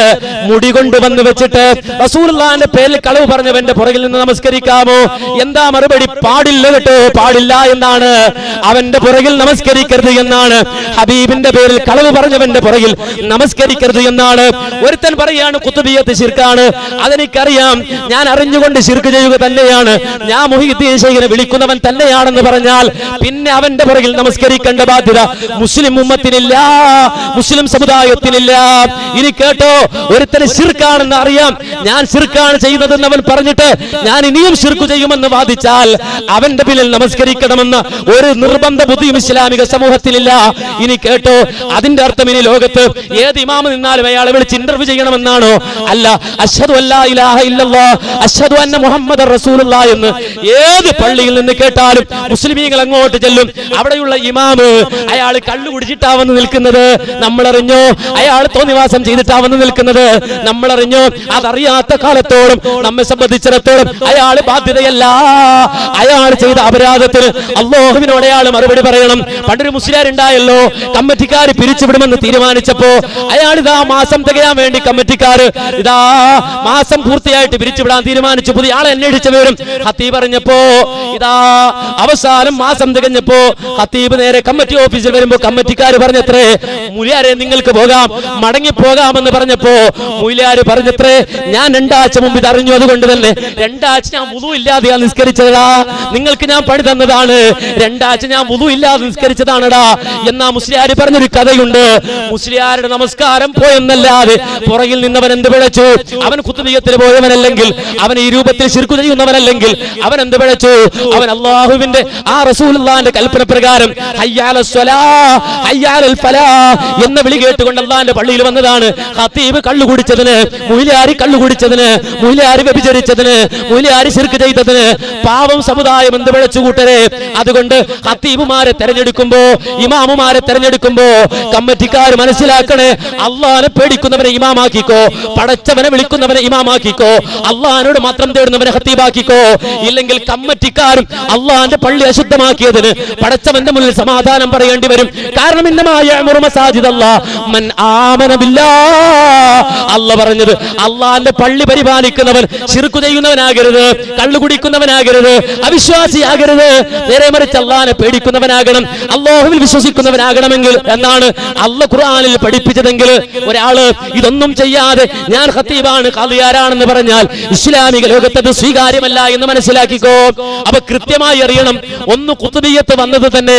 മുടി കൊണ്ടുവന്ന് വെച്ചിട്ട് റസൂലിന്റെ പേരിൽ കളവ് പറഞ്ഞവന്റെ പുറകിൽ നിന്ന് നമസ്കരിക്കാമോ? എന്താ മറുപടി? പാടില്ല കേട്ടോ പാടില്ല എന്നാണ്. അവന്റെ പുറകിൽ നമസ്കരിക്കരുത് എന്നാണ്. ഹബീബിന്റെ പേരിൽ കളവ് പറഞ്ഞവന്റെ പുറകിൽ നമസ്കരിക്കരുത് എന്നാണ്. ഒരുത്തൻ പറയാണ് കുത്തുബിയത്ത് ശിർക്കാണ്. അതെനിക്കറിയാം. ഞാൻ അറിഞ്ഞുകൊണ്ട് ശിർക്ക് ചെയ്യുക തന്നെയാണ്. ഞാൻ മുഹിദ്ദീൻ ശൈഖിനെ വിളിക്കുന്നവൻ തന്നെയാണെന്ന് പറഞ്ഞാൽ പിന്നെ അവന്റെ പുറകിൽ നമസ്കരിക്കേണ്ട ബാധ്യത മുസ്ലിം ഉമ്മത്തിനില്ല മുസ്ലിം സമുദായത്തിനില്ല. ഇനി കേട്ടോ ഒരുത്തന് ശിർക്കാണെന്ന് അറിയാം. ഞാൻ ശിർക്കാണ് ചെയ്യുന്നതെന്ന് അവൻ പറഞ്ഞിട്ട് ഞാൻ ഇനിയും ശിർക്ക് ചെയ്യുമെന്ന് വാദിച്ചാൽ അവന്റെ പിന്നിൽ നമസ്കരിക്കണമെന്ന് ഒരു നിർബന്ധ ബുദ്ധിയും ഇസ്ലാമിക സമൂഹത്തിലില്ല ഇനി കേട്ടോ അതിന്റെ അർത്ഥം ഇനി ലോകത്ത് ഏത് ഇമാമ നിന്നാലും അയാളെ വിളിച്ച് ഇന്റർവ്യൂ ചെയ്യണമെന്നാണോ? അല്ല അഷ്ഹദു അല്ലാ ഇലാഹ ഇല്ലല്ലാ. അഷ്ഹദു അന്ന മുഹമ്മദ് റസൂലുള്ള എന്ന് ഏത് പള്ളിയിൽ നിന്ന് കേട്ടാലും മുസ്ലിമീങ്ങൾ അങ്ങോട്ട് ചെല്ലും. അവിടെയുള്ള ഇമാമ് അയാൾ കള്ളു കുടിച്ചിട്ടാ നിൽക്കുന്നത് നമ്മൾ അറിഞ്ഞോ അയാൾ തോന്നിവാസം ചെയ്തിട്ടാവുന്ന നിൽക്കുന്നത് നമ്മൾ അറിഞ്ഞോ അതറിയാത്ത കാലത്തോളം നമ്മെ സംബന്ധിച്ചിടത്തോളം അയാൾ ബാധ്യതയല്ല. അയാൾ ചെയ്ത അപരാധത്തിന് അള്ളാഹുവിനോട് അയാൾ മറുപടി പറയണം. പണ്ടൊരു മുസ്ലിയാരുണ്ടായല്ലോ കമ്മിറ്റിക്കാർ പിരിച്ചുവിടുമെന്ന് തീരുമാനിച്ചപ്പോ അയാൾ ഇതാ മാസം തികയാൻ വേണ്ടി കമ്മിറ്റിക്കാർ ഇതാ മാസം പൂർത്തിയായിട്ട് പിരിച്ചുവിടാൻ തീരുമാനിച്ചു. പുതിയ ആളെ അന്വേഷിച്ച വിവരം ഹത്തീബ് പറഞ്ഞപ്പോ ഇതാ അവസാനം മാസം തികഞ്ഞപ്പോ ഹത്തീബ് നേരെ കമ്മിറ്റി ഓഫീസിൽ വരുമ്പോ കമ്മിറ്റിക്കാർ പറഞ്ഞത്രേ മുലിയാരെ നിങ്ങൾക്ക് പോകാം മടങ്ങി പോകാമെന്ന് പറഞ്ഞപ്പോ മുലിയാര് പറഞ്ഞത്രേ ഞാൻ രണ്ടാഴ്ച മുമ്പ് ഇത് അറിഞ്ഞു. അതുകൊണ്ട് തന്നെ രണ്ടാഴ്ച ഞാൻ മുതു ഇല്ലാതെയാ നിസ്കരിച്ചതാ നിങ്ങൾക്ക് ഞാൻ പണി തന്നതാണ്. രണ്ടാഴ്ച ഞാൻ മുതു ഇല്ലാതെ നിസ്കരിച്ചതാണടാ എന്നാ മുസ്ലിയാര് പറഞ്ഞൊരു കഥയുണ്ട്. മുസ്ലിയാരുടെ നമസ്കാരം പോയെന്നല്ലാതെ പുറകിൽ നിന്നവൻ എന്ത് പിഴച്ചു? അവൻ കുത്തുബീയത്തിൽ പോയവനല്ലെങ്കിൽ അവൻ ഈ രൂപത്തിൽ ശിർക്ക് ചെയ്യുന്നവനല്ലെങ്കിൽ അവൻ എന്ത് പിഴച്ചു? അവൻ അള്ളാഹുവിന്റെ ആ റസൂലുള്ളാന്റെ കൽപ്പന പ്രകാരം എന്ന് വിളി കേട്ടുകൊണ്ട് അള്ളാന്റെ പള്ളിയിൽ വന്നതാണ്. ഹത്തീബ് കള്ളു കുടിച്ചതിന് മുയിലാരി കള്ളു കുടിച്ചതിന് മുയിലാരി വ്യഭിചരിച്ചതിന് മുയിലാരി ശിർക്ക് ചെയ്തതിന് പാവം സമുദായം എന്ത് പിഴച്ചു കൂട്ടരെ? അതുകൊണ്ട് ഹത്തീബുമാരെ തെരഞ്ഞെടുക്കുമ്പോ ഇമാമുമാരെ തെരഞ്ഞെടുക്കുമ്പോ കമ്മിറ്റിക്കാർ മനസ്സിലാക്കണേ അള്ളാനെ പേടിക്കുന്നവനെ ഇമാമാക്കിക്കോ പടച്ചവനെ വിളിക്കുന്നവനെ ഇമാമാക്കിക്കോ അള്ളഹാനോട് മാത്രം തേടുന്നവനെ ഹത്തീബാക്കിക്കോ. ഇല്ലെങ്കിൽ കമ്മറ്റിക്കാരും അള്ളാഹാന്റെ പള്ളി അശുദ്ധമാക്കിയതിന് പടച്ചവന്റെ മുന്നിൽ സമാധാനം പറയേണ്ടി വരും. കാരണം ഇന്നമായ അല്ല പറഞ്ഞത് അള്ളാന്റെ പള്ളി പരിപാലിക്കുന്നവൻ ചിറുക്കു ചെയ്യുന്നവനാകരുത് കള്ളു കുടിക്കുന്നവനാകരുത് അവിശ്വാസിയാകരുത്. നേരെ മറിച്ച് അള്ളാനെ പേടിക്കുന്നവനാകണം അള്ളാഹുവിൽ വിശ്വസിക്കുന്നവനാകണമെങ്കിൽ എന്നാണ് അല്ല ഖുർആനിൽ പഠിപ്പിച്ചതെങ്കിൽ ഒരാൾ ഇതൊന്നും ചെയ്യാതെ ഞാൻ ഹത്തീബാണ് കാലിയാരാണെന്ന് പറഞ്ഞാൽ ഇസ്ലാമിക ലോകത്തത് സ്വീകാര്യമല്ല എന്ന് മനസ്സിലാക്കിക്കോ. അപ്പൊ കൃത്യമായി അറിയണം. ഒന്ന് കുത്തുബിയത്ത് വന്നത് തന്നെ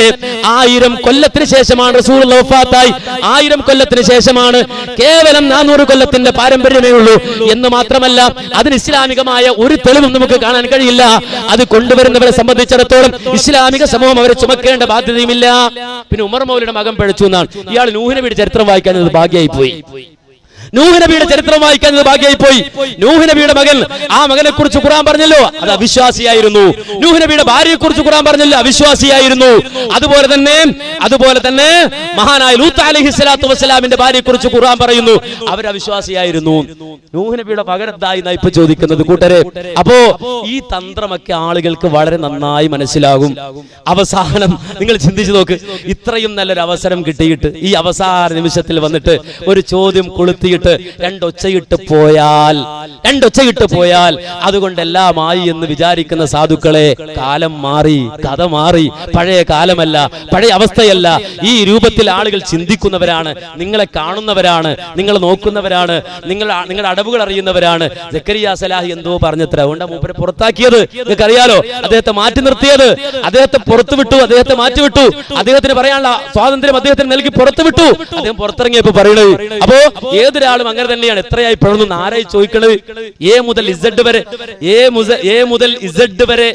ആയിരം കൊല്ലത്തിന് ശേഷമാണ് വഫാത്തായി. ആയിരം കൊല്ലത്തിന് ശേഷമാണ് കേവലം നാനൂറ് കൊല്ലത്തിന്റെ പാരമ്പര്യമേ ഉള്ളൂ എന്ന് മാത്രമല്ല അതിന് ഇസ്ലാമികമായ ഒരു തെളിവും നമുക്ക് കാണാൻ കഴിയില്ല. അത് കൊണ്ടുവരുന്നവരെ സംബന്ധിച്ചിടത്തോളം ഇസ്ലാമിക സമൂഹം അവരെ ചുമക്കേണ്ട ബാധ്യതയുമില്ല. പിന്നെ ഉമർ മൗലിയുടെ മകൻ പഴച്ചു എന്നാണ്. ഇയാൾ നൂഹിനെ വീട് ചരിത്രം വായിക്കാൻ ഭാഗ്യമായി പോയി നൂഹ് നബിയുടെ ചരിത്രം വായിക്കാൻ ഭാഗ്യമായി പോയി നൂഹ് നബിയുടെ മകൻ ആ മകനെ കുറിച്ച് ഖുറാൻ പറഞ്ഞല്ലോ അത് അവിശ്വാസിയായിരുന്നു. നൂഹ് നബിയുടെ ഭാര്യയെ കുറിച്ച് ഖുറാൻ പറഞ്ഞല്ലോ അവിശ്വാസിയായിരുന്നു. അതുപോലെ തന്നെ അതുപോലെ തന്നെ മഹാനായ ലൂത്ത് അലഹി സ്വലാത്തു വസ്സലാമിന്റെ ഭാര്യയെ കുറിച്ച് ഖുറാൻ പറയുന്നു അവർ അവിശ്വാസിയായിരുന്നു. നൂഹ് നബിയുടെ പകരത്തായി ഇപ്പൊ ചോദിക്കുന്നത് കൂട്ടരെ? അപ്പോ ഈ തന്ത്രമൊക്കെ ആളുകൾക്ക് വളരെ നന്നായി മനസ്സിലാകും. അവസാനം നിങ്ങൾ ചിന്തിച്ചു നോക്ക് ഇത്രയും നല്ലൊരു അവസരം കിട്ടിയിട്ട് ഈ അവസാന നിമിഷത്തിൽ വന്നിട്ട് ഒരു ചോദ്യം കൊളുത്തിയിട്ട് രണ്ടൊച്ചയിട്ട് പോയാൽ രണ്ടൊച്ചയിട്ട് പോയാൽ അതുകൊണ്ട് എല്ലാമായി എന്ന് വിചാരിക്കുന്ന സാധുക്കളെ കാലം മാറി കഥ മാറി പഴയ കാലമല്ല പഴയ അവസ്ഥയല്ല. ഈ രൂപത്തിൽ ആളുകൾ ചിന്തിക്കുന്നവരാണ് നിങ്ങളെ കാണുന്നവരാണ് നിങ്ങൾ നോക്കുന്നവരാണ് നിങ്ങൾ നിങ്ങളുടെ അടവുകൾ അറിയുന്നവരാണ്. ജക്കരിയ സലാഹി എന്തോ പറഞ്ഞത്ര അതുകൊണ്ട് മൂപ്പരെ പുറത്താക്കിയത്. നിങ്ങൾക്ക് അറിയാലോ അദ്ദേഹത്തെ മാറ്റി നിർത്തിയത്. അദ്ദേഹത്തെ പുറത്തു വിട്ടു അദ്ദേഹത്തെ മാറ്റി വിട്ടു. അദ്ദേഹത്തിന് പറയാനുള്ള സ്വാതന്ത്ര്യം അദ്ദേഹത്തിന് നൽകി പുറത്തു വിട്ടു. അദ്ദേഹം പുറത്തിറങ്ങിയപ്പോ പറയണത് അപ്പോ ഏതൊരാളും അങ്ങനെ തന്നെയാണ്. എത്രയായി പിഴന്നു ആരായി ചോദിക്കണത്? എ മുതൽ ഇസഡ് വരെ. എ മുതൽ ഇസഡ് വരെ.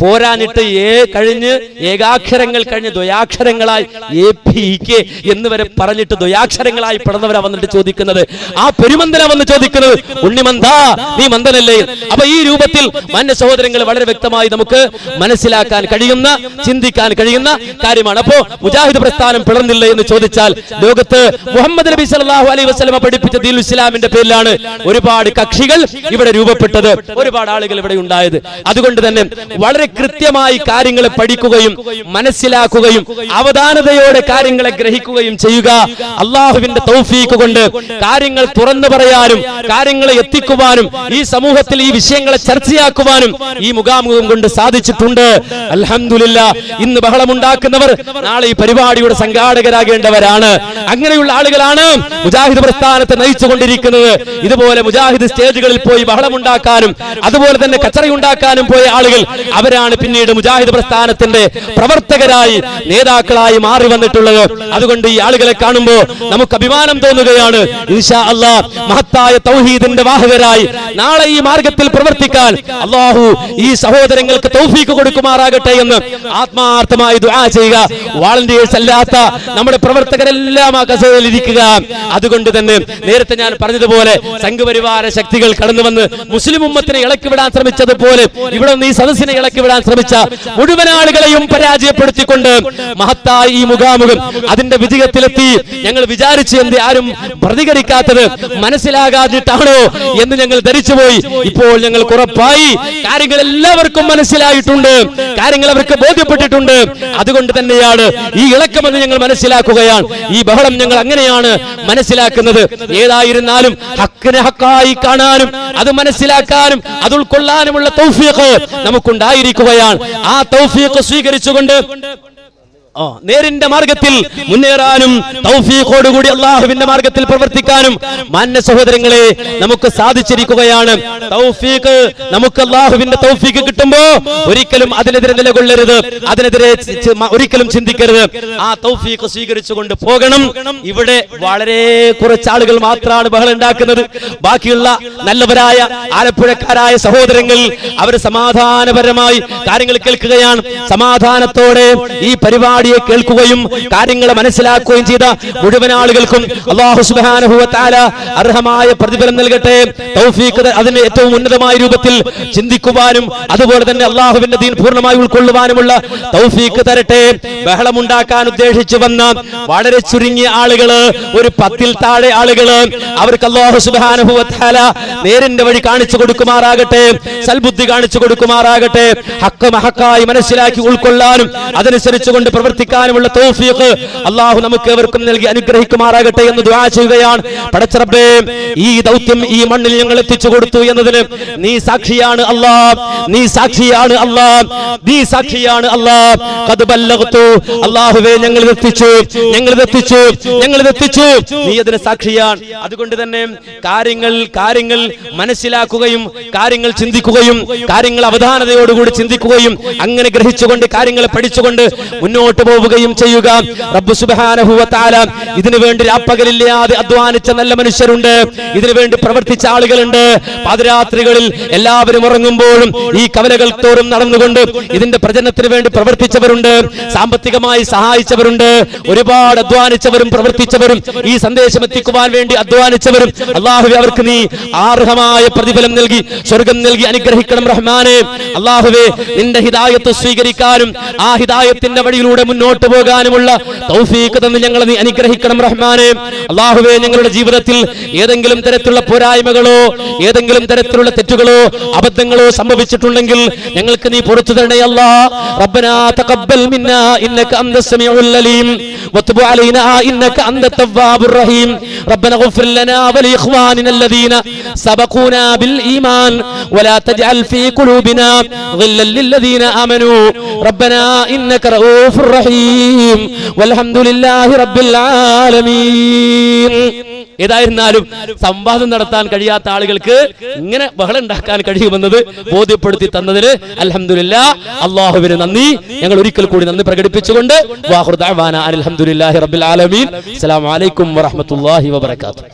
പോരാനിട്ട് ഏ കഴിഞ്ഞ് ഏകാക്ഷരങ്ങൾ കഴിഞ്ഞ് ദ്വയാക്ഷരങ്ങളായി എ പി കെ എന്ന് വരെ പറഞ്ഞിട്ട് ദ്വയാക്ഷരങ്ങളായി പിടന്നവരാ വന്നിട്ട് ചോദിക്കുന്നത്. ആ പെരുമന്ദന വന്ന് ചോദിക്കുന്നത് ഉണ്ണിമന്ത നീ മന്ദനല്ലേ? അപ്പൊ ഈ രൂപത്തിൽ മാന്യ സഹോദരങ്ങൾ വളരെ വ്യക്തമായി നമുക്ക് മനസ്സിലാക്കാൻ കഴിയുന്ന ചിന്തിക്കാൻ കഴിയുന്ന കാര്യമാണ്. അപ്പോ മുജാഹിദ് പ്രസ്ഥാനം പിളർന്നില്ല എന്ന് ചോദിച്ചാൽ ലോകത്ത് മുഹമ്മദ് നബി സല്ലാഹു അലൈഹി വസ്ലമ പഠിപ്പിച്ച ദീൽ ഇസ്ലാമിന്റെ പേരിലാണ് ഒരുപാട് കക്ഷികൾ ഇവിടെ രൂപപ്പെട്ടത്. ഒരുപാട് ആളുകൾ ഇവിടെ ഉണ്ടായത്. അതുകൊണ്ട് തന്നെ വളരെ കൃത്യമായി കാര്യങ്ങളെ പഠിക്കുകയും മനസ്സിലാക്കുകയും അവധാനതയോടെ കാര്യങ്ങളെ ഗ്രഹിക്കുകയും ചെയ്യുക. അള്ളാഹുവിന്റെ തൗഫീക്ക് കൊണ്ട് കാര്യങ്ങൾ തുറന്നു പറയാനും കാര്യങ്ങളെ എത്തിക്കുവാനും ഈ സമൂഹത്തിൽ ഈ വിഷയങ്ങളെ ചർച്ചയാക്കുവാനും ഈ മുഖാമുഖം കൊണ്ട് സാധിച്ചിട്ടുണ്ട്. അലഹമില്ല ഇന്ന് ബഹളമുണ്ടാക്കുന്നവർ നാളെ ഈ പരിപാടിയുടെ സംഘാടകരാകേണ്ടവരാണ്. അങ്ങനെയുള്ള ആളുകളാണ് മുജാഹിദ് പ്രസ്ഥാനത്തെ നയിച്ചുകൊണ്ടിരിക്കുന്നത്. ഇതുപോലെ മുജാഹിദ് സ്റ്റേജുകളിൽ പോയി ബഹളമുണ്ടാക്കാനും അതുപോലെ തന്നെ കച്ചറയുണ്ടാക്കാനും പോയ ആളുകൾ അവരാണ്. പിന്നീട് മുജാഹിദ് പ്രസ്ഥാനത്തിന്റെ പ്രവർത്തകരായി നേതാക്കളായി മാറി വന്നിട്ടുള്ളത്. അതുകൊണ്ട് ഈ ആളുകളെ കാണുമ്പോൾ നമുക്ക് അഭിമാനം തോന്നുകയാണ്. ഇൻഷാ അള്ളാ മഹത്തായ തൗഹീദിന്റെ വാഹകരായി നാളെ ഈ മാർഗത്തിൽ പ്രവർത്തിക്കാൻ അള്ളാഹു ഈ സഹോദരങ്ങൾക്ക് തൗഫീക്ക് കൊടുക്കുമാറാകട്ടെ എന്ന് ആത്മാർത്ഥമായി ദുആ ചെയ്യുക. വാളണ്ടിയേഴ്സ് അല്ലാത്ത നമ്മുടെ പ്രവർത്തകരെല്ലാം ആ കസേരയിൽ ഇരിക്കുക അതുകൊണ്ട് തന്നെ നേരത്തെ ഞാൻ പറഞ്ഞതുപോലെ സംഘപരിവാര ശക്തികൾ കടന്നു വന്ന് മുസ്ലിം ഉമ്മത്തിനെ ഇളക്കി വിടാൻ ശ്രമിച്ചതുപോലെ ഇവിടെ നിന്ന് ഈ സദസ്സിനെ ഇളക്കി വിടാൻ ശ്രമിച്ച മുഴുവൻ ആളുകളെയും പരാജയപ്പെടുത്തിക്കൊണ്ട് മഹത്തായ ഈ മുഖാമുഖം അതിന്റെ വിജയത്തിലെത്തി. ഞങ്ങൾ വിചാരിച്ചു എന്ത് ആരും പ്രതികരിക്കാത്തത് മനസ്സിലാകാതിട്ടാണോ എന്ന് ഞങ്ങൾ ധരിച്ചുപോയി. ഇപ്പോൾ ഞങ്ങൾ ഉറപ്പായി. കാര്യങ്ങൾ എല്ലാവർക്കും മനസ്സിലായിട്ടുണ്ട്. കാര്യങ്ങൾ അവർക്ക് ബോധ്യപ്പെട്ടിട്ടുണ്ട്. അതുകൊണ്ട് തന്നെയാണ് ഈ ഇളക്കമെന്ന് ഞങ്ങൾ മനസ്സിലാക്കുകയാണ്. ഈ ബഹളം ഞങ്ങൾ അങ്ങനെയാണ് മനസ്സിലാക്കുന്നത്. ഏതായിരുന്നാലും ഹക്കിനെ ഹക്കായി കാണാനും അത് മനസ്സിലാക്കാനും അത് ഉൾക്കൊള്ളാനുമുള്ള തൗഫീഖ് നമുക്കുണ്ടായിരിക്കുകയാണ് ആ തൗഫീഖ് സ്വീകരിച്ചുകൊണ്ട് നേരിന്റെ മാർഗത്തിൽ മുന്നേറാനും തൗഫീഖോടുകൂടി അള്ളാഹുവിന്റെ മാർഗത്തിൽ പ്രവർത്തിക്കാനും മാന്യ സഹോദരങ്ങളെ നമുക്ക് സാധിച്ചിരിക്കുകയാണ്. തൗഫീഖ് നമുക്ക് അള്ളാഹുവിന്റെ തൗഫീഖ് കിട്ടുമ്പോ ഒരിക്കലും അതിനെതിരെ നിലകൊള്ളരുത് അതിനെതിരെ ഒരിക്കലും ചിന്തിക്കരുത്. ആ തൗഫീഖ് സ്വീകരിച്ചുകൊണ്ട് പോകണം. ഇവിടെ വളരെ കുറച്ച് ആളുകൾ മാത്രമാണ് ബഹളം ഉണ്ടാക്കുന്നത്. ബാക്കിയുള്ള നല്ലവരായ ആലപ്പുഴക്കാരായ സഹോദരങ്ങൾ അവർ സമാധാനപരമായി കാര്യങ്ങൾ കേൾക്കുകയാണ്. സമാധാനത്തോടെ ഈ പരിപാടിയെ കേൾക്കുകയും കാര്യങ്ങൾ മനസ്സിലാക്കുകയും ചെയ്ത മുഴുവൻ ആളുകൾക്കും അള്ളാഹു സുബാനുഭവത്താല അർഹമായ പ്രതിഫലം നൽകട്ടെ. തൗഫീഖ് അതിന് ഏറ്റവും ഉന്നതമായ രൂപത്തിൽ ചിന്തിക്കുവാനും അതുപോലെ തന്നെ അള്ളാഹുവിന്റെ ദീൻ പൂർണമായി ഉൾക്കൊള്ളുവാനുമുള്ള തൗഫീഖ് തരട്ടെ. ബഹളമുണ്ടാക്കാൻ ഉദ്ദേശിച്ചു വന്ന വളരെ ചുരുങ്ങിയ ആളുകൾ ഒരു പത്തിൽ താഴെ ആളുകൾ അവർക്ക് അള്ളാഹു സുബാനുഭവത്താല നേരിന്റെ വഴി കാണിച്ചു കൊടുക്കുമാറാകട്ടെ സൽബുദ്ധി കാണിച്ചു കൊടുക്കുമാറാകട്ടെ ഹക്ക് മഹക്കായി മനസ്സിലാക്കി ഉൾക്കൊള്ളാനും അതനുസരിച്ചുകൊണ്ട് പ്രവർത്തിക്കാനുമുള്ള തൗഫീഖ് അള്ളാഹു നമുക്ക് ഏവർക്കും നൽകി അനുഗ്രഹിക്കുമാറാകട്ടെ എന്ന് ദുആ ചെയ്യുകയാണ്. പടച്ചറബേ ഈ ദൗത്യം ഈ മണ്ണിൽ ഞങ്ങൾ എത്തിച്ചു കൊടുത്തു എന്നതിന് നീ സാക്ഷിയാണ് അല്ലാ നീ സാക്ഷിയാണ് അല്ലാ നീ സാക്ഷിയാണ് അല്ലാ ഖദ് ബല്ലഗ്തു അല്ലാഹുവേ ഞങ്ങൾ എത്തിച്ചു ഞങ്ങൾ എത്തിച്ചു ഞങ്ങൾ എത്തിച്ചു. നീ അതിന് സാക്ഷിയാണ്. അതുകൊണ്ട് തന്നെ കാര്യങ്ങൾ കാര്യങ്ങൾ മനസ്സിലാക്കുകയും കാര്യങ്ങൾ ചിന്തിക്കുകയും കാര്യങ്ങൾ അവധാനതയോടുകൂടി ചിന്തിക്കുകയും അങ്ങനെ ഗ്രഹിച്ചുകൊണ്ട് കാര്യങ്ങൾ പഠിച്ചുകൊണ്ട് മുന്നോട്ട് മുന്നോട്ട് പോവുകയും ചെയ്യുക. റബ്ബു സുബ്ഹാനഹു വ ഇതിനു വേണ്ടി രാപ്പകലില്ലാതെ അധ്വാനിച്ച നല്ല മനുഷ്യരുണ്ട്. ഇതിനു വേണ്ടി പ്രവർത്തിച്ച ആളുകളുണ്ട്. പാതിരാത്രികളിൽ എല്ലാവരും ഉറങ്ങുമ്പോഴും ഈ കവലകൾ തോറും നടന്നുകൊണ്ട് ഇതിന്റെ പ്രചരണത്തിന് വേണ്ടി പ്രവർത്തിച്ചവരുണ്ട്. സാമ്പത്തികമായി സഹായിച്ചവരുണ്ട്. ഒരുപാട് അധ്വാനിച്ചവരും പ്രവർത്തിച്ചവരും ഈ സന്ദേശം എത്തിക്കുവാൻ വേണ്ടി അധ്വാനിച്ചവരും അള്ളാഹുവെ അവർക്ക് നീ ആർഹമായ പ്രതിഫലം നൽകി സ്വർഗം നൽകി അനുഗ്രഹിക്കണം റഹ്മാനെ. അള്ളാഹുവെ നിന്റെ ഹിതായത്ത് സ്വീകരിക്കാനും ആ ഹിതായത്തിന്റെ വഴിയിലൂടെ മുന്നോട്ട് പോകാനുമുള്ള തൗഫീഖ് തന്ന് ഞങ്ങളെ നീ അനുഗ്രഹിക്കണം റഹ്മാനെ അള്ളാഹുവെ ഞങ്ങളുടെ ജീവിതത്തിൽ ഏതെങ്കിലും തരത്തിലുള്ള പോരായ്മകളോ ഏതെങ്കിലും തരത്തിലുള്ള തെറ്റുകളോ അബദ്ധങ്ങളോ സംഭവിച്ചിട്ടുണ്ടെങ്കിൽ ഞങ്ങൾക്ക് നീ പുറത്തു തരണേ അല്ലാ റബ്ബനാ തഖബ്ബൽ മിന്നാ ഇന്നക അന്ത സമീഉൽ അലീം وتب علينا انك انت التواب الرحيم ربنا اغفر لنا ولاخواننا الذين سبقونا بالايمان ولا تجعل في قلوبنا غلا للذين امنوا ربنا انك رؤوف رحيم റഹീം. വൽഹംദുലില്ലാഹി റബ്ബിൽ ആലമീൻ. ഏതായിരുന്നാലും സംവാദം നടത്താൻ കഴിയാത്ത ആളുകൾക്ക് ഇങ്ങനെ ബഹളം ഉണ്ടാക്കാൻ കഴിയുമെന്നത് ബോധ്യപ്പെടുത്തി തന്നതിന് അലഹമില്ല അള്ളാഹുവിന് നന്ദി. ഞങ്ങൾ ഒരിക്കൽ കൂടി നന്ദി പ്രകടിപ്പിച്ചുകൊണ്ട് അലഹമുല്ലാഹി റബിൾ ആലമീൻ. അസ്സലാമലൈക്കും വാഹമത്തല്ലാഹി വാത്തു